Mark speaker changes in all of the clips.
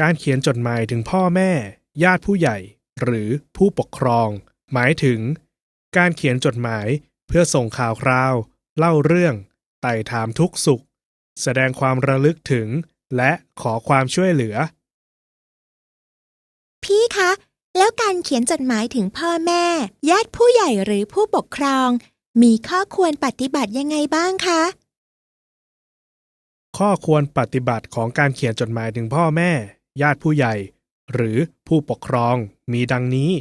Speaker 1: การเขียนจดหมายถึงพ่อแม่ ญาติผู้ใหญ่ หรือผู้ปกครอง หมายถึง การเขียนจดหมายเพื่อส่งข่าวคราว เล่าเรื่อง ไต่ถามทุกสุข แสดงความระลึกถึง และขอความช่วยเหลือ
Speaker 2: พี่คะ แล้วการเขียนจดหมายถึงพ่อแม่ ญาติผู้ใหญ่หรือผู้ปกครอง มีข้อควรปฏิบัติยังไงบ้างคะ
Speaker 1: ข้อควรปฏิบัติของการเขียนจดหมายถึงพ่อแม่ ญาติผู้ใหญ่ หรือผู้ปกครองมีดังนี้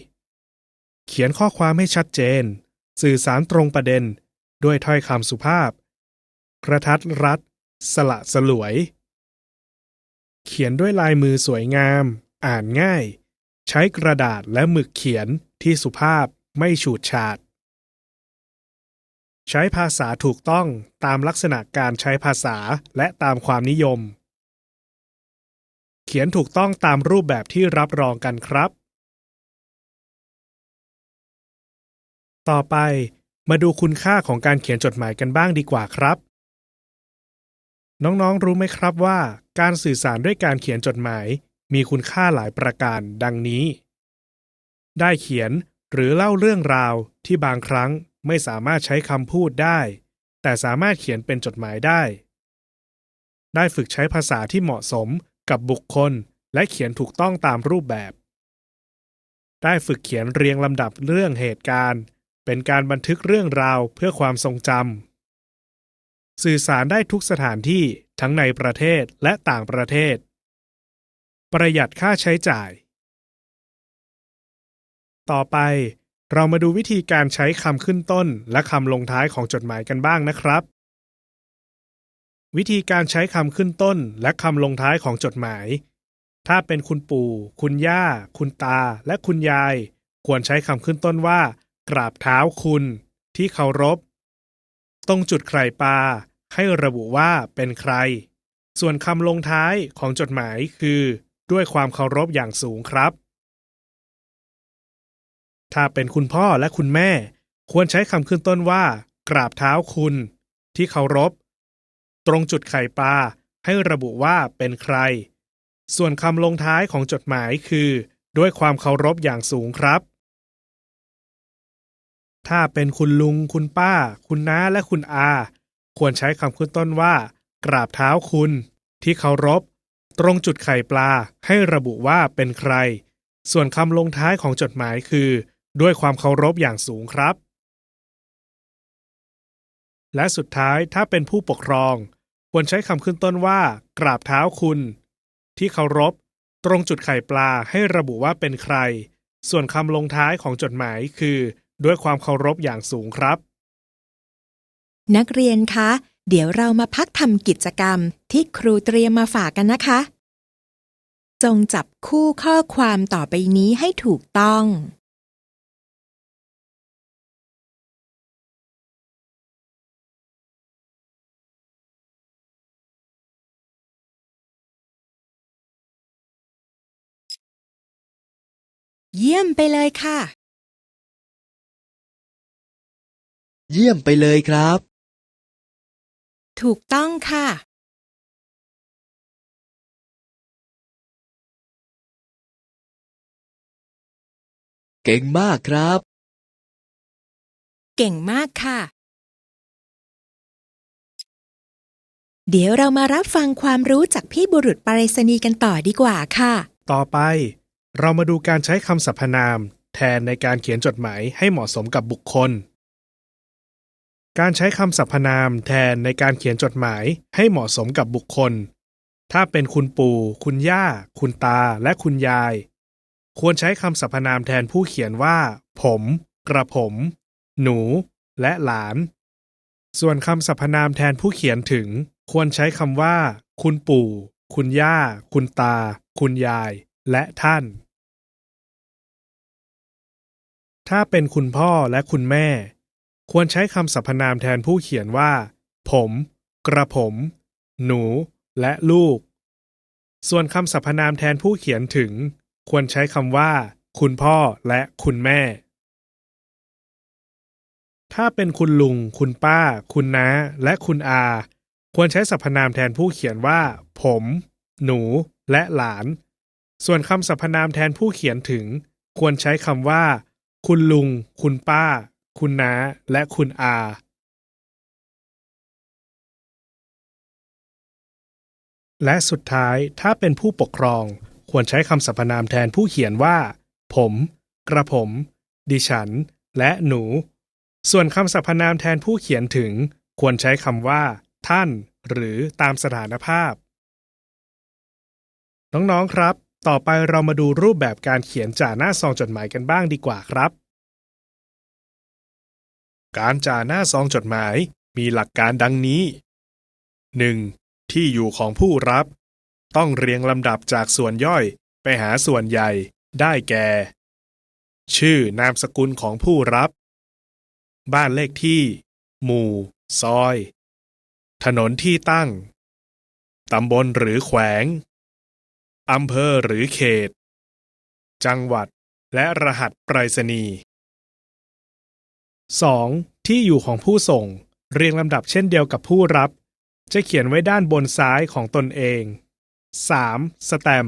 Speaker 1: เขียนข้อความให้ชัดเจน สื่อสารตรงประเด็น ด้วยถ้อยคำสุภาพ กระทัดรัด สละสลวย เขียนด้วยลายมือสวยงาม อ่านง่าย ใช้กระดาษและหมึกเขียนที่สุภาพไม่ฉูดฉาด ใช้ภาษาถูกต้องตามลักษณะการใช้ภาษาและตามความนิยม เขียนถูกต้องตามรูปแบบที่รับรองกันครับ ต่อไปมาดูคุณค่าของการเขียนจดหมายกันบ้างดีกว่าครับ น้องๆรู้ไหมครับว่า การสื่อสารด้วยการเขียนจดหมาย มีคุณค่าหลายประการ ดังนี้ ได้เขียนหรือเล่าเรื่องราวที่บางครั้งไม่สามารถใช้คำพูดได้ แต่สามารถเขียนเป็นจดหมายได้ ได้ฝึกใช้ภาษาที่เหมาะสม กับบุคคล และเขียนถูกต้องตามรูปแบบ ได้ฝึกเขียนเรียงลำดับเรื่องเหตุการณ์ เป็นการบันทึกเรื่องราวเพื่อความทรงจำสื่อสารได้ทุกสถานที่ทั้งในประเทศและต่างประเทศ ประหยัดค่าใช้จ่าย ต่อไปเรามาดูวิธีการใช้คำขึ้นต้นและคำลงท้ายของจดหมายกันบ้างนะครับ วิธีการใช้คำขึ้นต้นและคำลงท้ายของจดหมาย ถ้าเป็นคุณปู่ คุณย่า คุณตา และคุณยาย ควรใช้คำขึ้นต้นว่า กราบเท้าคุณ ที่เคารพ ตรงจุดใครปลาให้ระบุว่าเป็นใคร ส่วนคำลงท้ายของจดหมายคือ ด้วยความเคารพอย่างสูงครับ ถ้าเป็นคุณพ่อและคุณแม่ ควรใช้คำขึ้นต้นว่า กราบเท้าคุณ ที่เคารพ ตรงจุดไข่ปลาให้ระบุว่าเป็นใคร ส่วนคำลงท้ายของจดหมายคือ ด้วยความเคารพอย่างสูงครับ ถ้าเป็นคุณลุง คุณป้า คุณน้าและคุณอา ควรใช้คำขึ้นต้นว่า กราบเท้าคุณ ที่เคารพ ตรงจุดไข่ปลาให้ระบุว่าเป็นใคร ส่วนคำลงท้ายของจดหมายคือ ด้วยความเคารพอย่างสูงครับ และสุดท้ายถ้าเป็นผู้ปกครอง ควรใช้คำขึ้นต้นว่า กราบเท้าคุณ ที่เคารพ ตรงจุดไข่ปลาให้ระบุว่าเป็นใคร ส่วนคำลงท้ายของจดหมายคือ ด้วยความเคารพอย่างสูงครับ
Speaker 2: นักเรียนคะ เดี๋ยวเรามาพักทำกิจกรรมที่ครูเตรียมมาฝากกันนะคะ จงจับคู่ข้อความต่อไปนี้ให้ถูกต้อง เยี่ยมไปเลยค่ะ
Speaker 3: เยี่ยมไปเลยครับ
Speaker 2: ถูกต้องค่ะ
Speaker 3: เก่งมากครับ
Speaker 2: เก่งมากค่ะ เดี๋ยวเรามารับฟังความรู้จากพี่บุรุษไปรษณีย์กันต่อดีกว่าค่ะ
Speaker 1: ต่อไป เรามาดูการใช้คำสรรพนาม แทนในการเขียนจดหมายให้เหมาะสมกับบุคคล การใช้คำสรรพนามแทนในการเขียนจดหมายให้เหมาะสมกับบุคคล ถ้าเป็นคุณปู่ คุณย่า คุณตา และคุณยาย ควรใช้คำสรรพนามแทนผู้เขียนว่า ผม กระผม หนู และหลาน ส่วนคำสรรพนามแทนผู้เขียนถึง ควรใช้คำว่า คุณปู่ คุณย่า คุณตา คุณยายและท่าน ถ้าเป็นคุณพ่อและคุณแม่ ควรใช้คำสรรพนามแทนผู้เขียนว่า ผม กระผม หนู และลูก ส่วนคำสรรพนามแทนผู้เขียนถึง ควรใช้คำว่า คุณพ่อและคุณแม่ ถ้าเป็นคุณลุง คุณป้า คุณน้า และคุณอา ควรใช้สรรพนามแทนผู้เขียนว่า ผม หนู และหลาน ส่วนคำสรรพนามแทนผู้เขียนถึง ควรใช้คำว่า คุณลุง คุณป้า คุณน้า และคุณอาและสุดท้ายถ้าเป็นผู้ปกครอง ควรใช้คำสรรพนามแทนผู้เขียนว่า ผม กระผม ดิฉัน และหนู ส่วนคำสรรพนามแทนผู้เขียนถึง ควรใช้คำว่า ท่าน หรือตามสถานภาพ น้องๆครับ ต่อไปเรามาดูรูปแบบการเขียนจ่าหน้าซองจดหมายกันบ้างดีกว่าครับ การจ่าหน้าซองจดหมายมีหลักการดังนี้ 1. ที่อยู่ของผู้รับ ต้องเรียงลำดับจากส่วนย่อยไปหาส่วนใหญ่ ได้แก่ ชื่อนามสกุลของผู้รับ บ้านเลขที่ หมู่ ซอย ถนนที่ตั้ง ตำบลหรือแขวง อำเภอหรือเขต จังหวัด และรหัสไปรษณีย์ 2. ที่อยู่ของผู้ส่ง เรียงลำดับเช่นเดียวกับผู้รับ จะเขียนไว้ด้านบนซ้ายของตนเอง 3. สแตม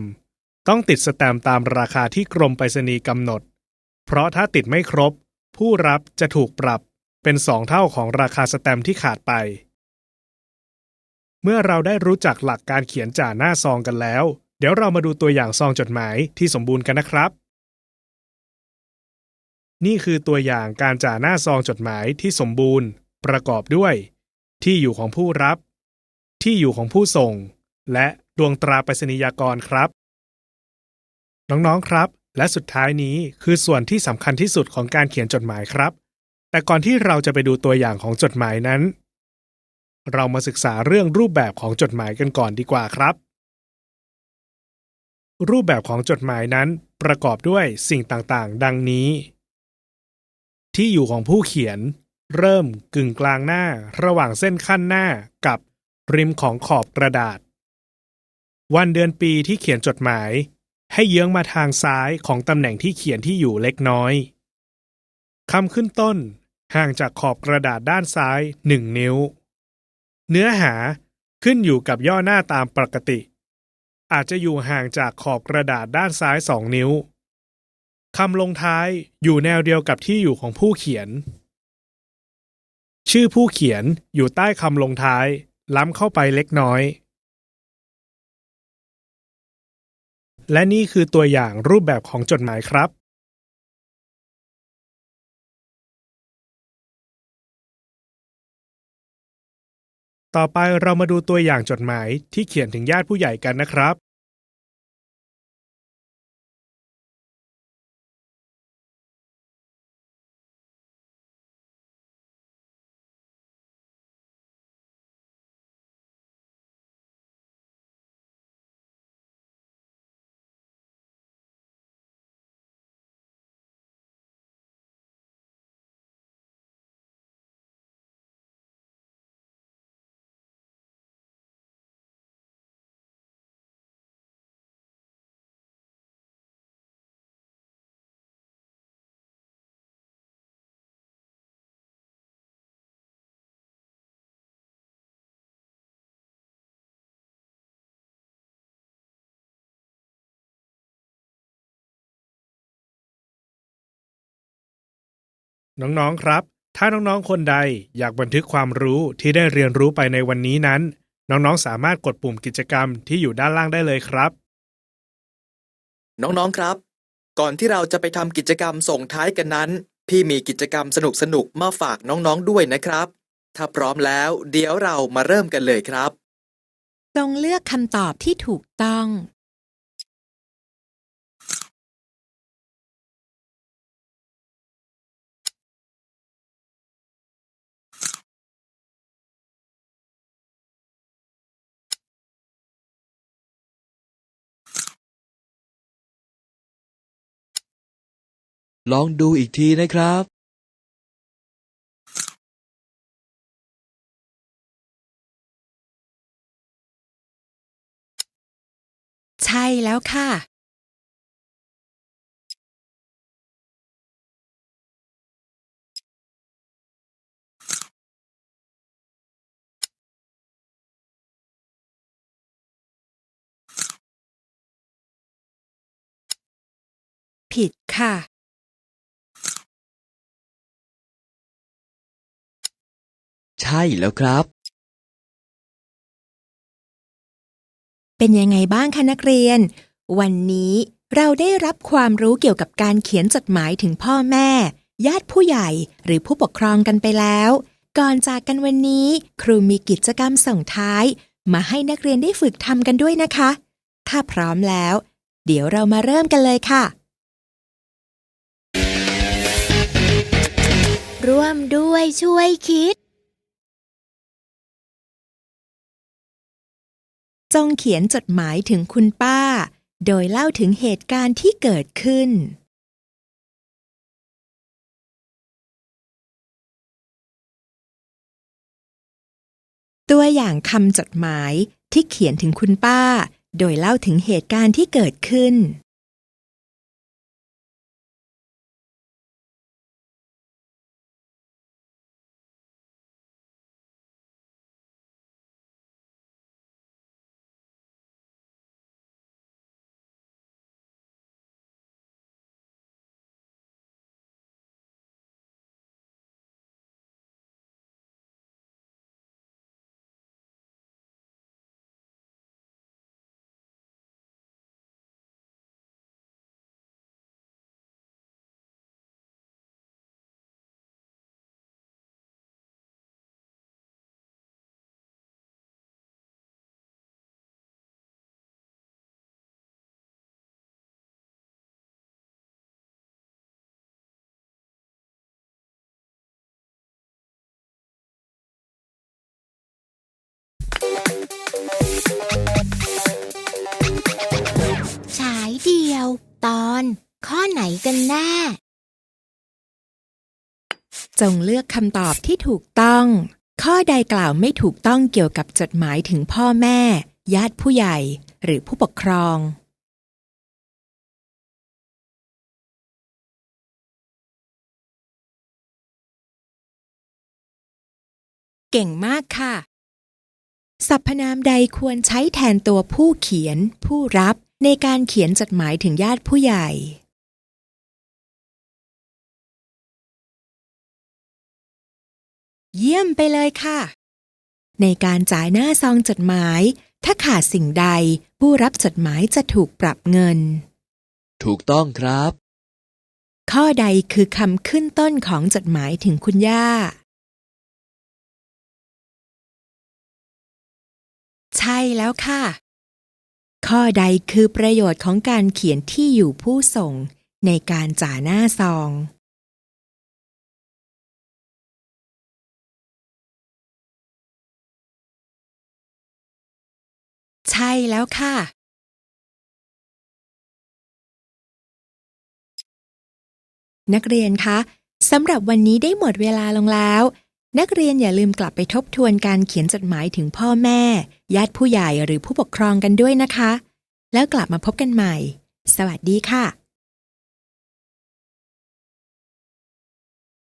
Speaker 1: ต้องติดสแตมตามราคาที่กรมไปรษณีย์กำหนด เพราะถ้าติดไม่ครบ ผู้รับจะถูกปรับเป็นสองเท่าของราคาสแตมที่ขาดไป เมื่อเราได้รู้จักหลักการเขียนจ่าหน้าซองกันแล้ว เดี๋ยวเรามาดูตัวอย่างซองจดหมายที่สมบูรณ์กันนะครับ นี่คือตัวอย่างการจ่าหน้าซองจดหมายที่สมบูรณ์ ประกอบด้วย ที่อยู่ของผู้รับ ที่อยู่ของผู้ส่ง และดวงตราไปรษณียากรครับ น้องๆครับ และสุดท้ายนี้คือส่วนที่สำคัญที่สุดของการเขียนจดหมายครับ แต่ก่อนที่เราจะไปดูตัวอย่างของจดหมายนั้น เรามาศึกษาเรื่องรูปแบบของจดหมายกันก่อนดีกว่าครับ รูปแบบของจดหมายนั้นประกอบด้วยสิ่งต่างๆ ดังนี้ ที่อยู่ของผู้เขียน เริ่มกึ่งกลางหน้าระหว่างเส้นขั้นหน้ากับริมของขอบกระดาษ วันเดือนปีที่เขียนจดหมาย ให้เยื้องมาทางซ้ายของตำแหน่งที่เขียนที่อยู่เล็กน้อยคำขึ้นต้น ห่างจากขอบกระดาษด้านซ้ายหนึ่งนิ้ว เนื้อหาขึ้นอยู่กับย่อหน้าตามปกติ อาจจะอยู่ห่างจากขอบกระดาษด้านซ้ายสองนิ้วคำลงท้ายอยู่แนวเดียวกับที่อยู่ของผู้เขียน ชื่อผู้เขียนอยู่ใต้คำลงท้าย ล้ำเข้าไปเล็กน้อย และนี่คือตัวอย่างรูปแบบของจดหมายครับ ต่อไปเรามาดูตัวอย่างจดหมายที่เขียนถึงญาติผู้ใหญ่กันนะครับ น้องๆครับ ถ้าน้องๆคนใดอยากบันทึกความรู้ที่ได้เรียนรู้ไปในวันนี้นั้น น้องๆสามารถกดปุ่มกิจกรรมที่อยู่ด้านล่างได้เลยครับ
Speaker 4: น้องๆครับ ก่อนที่เราจะไปทำกิจกรรมส่งท้ายกันนั้น พี่มีกิจกรรมสนุกๆมาฝากน้องๆด้วยนะครับ ถ้าพร้อมแล้ว เดี๋ยวเรามาเริ่มกันเลยครับ
Speaker 2: จงเลือกคำตอบที่ถูกต้อง
Speaker 3: ลองดูอีกทีนะครับ
Speaker 2: ใช่แล้วค่ะ ผิดค่ะ
Speaker 3: ช่แล้วครับ
Speaker 2: เป็นยังไงบ้างคะนักเรียน วันนี้เราได้รับความรู้เกี่ยวกับการเขียนจดหมายถึงพ่อแม่ ญาติผู้ใหญ่หรือผู้ปกครองกันไปแล้ว ก่อนจากกันวันนี้ ครูมีกิจกรรมส่งท้าย มาให้นักเรียนได้ฝึกทำกันด้วยนะคะ ถ้าพร้อมแล้ว เดี๋ยวเรามาเริ่มกันเลยค่ะ
Speaker 5: ร่วมด้วยช่วยคิด
Speaker 2: จงเขียนจดหมายถึงคุณป้า โดยเล่าถึงเหตุการณ์ที่เกิดขึ้น ตัวอย่างคำจดหมายที่เขียนถึงคุณป้า โดยเล่าถึงเหตุการณ์ที่เกิดขึ้น
Speaker 5: ตอนข้อไหนกันแน่
Speaker 2: จงเลือกคำตอบที่ถูกต้อง ข้อใดกล่าวไม่ถูกต้องเกี่ยวกับจดหมายถึงพ่อแม่ ญาติผู้ใหญ่ หรือผู้ปกครอง เก่งมากค่ะ สรรพนามใดควรใช้แทนตัวผู้เขียน ผู้รับ ในการเขียนจดหมายถึงญาติผู้ใหญ่เยี่ยมไปเลยค่ะ ในการจ่ายหน้าซองจดหมาย ถ้าขาดสิ่งใดผู้รับจดหมายจะถูกปรับเงิน
Speaker 3: ถูกต้องครับ
Speaker 2: ข้อใดคือคำขึ้นต้นของจดหมายถึงคุณย่า ใช่แล้วค่ะ ข้อใดคือประโยชน์ของการเขียนที่อยู่ผู้ส่งในการจ่าหน้าซอง ใช่แล้วค่ะ นักเรียนคะสำหรับวันนี้ได้หมดเวลาลงแล้ว นักเรียนอย่าลืมกลับไปทบทวนการเขียนจดหมายถึงพ่อแม่ ญาติผู้ใหญ่หรือผู้ปกครองกันด้วยนะคะ แล้วกลับมาพบกันใหม่ สวัสดีค่ะ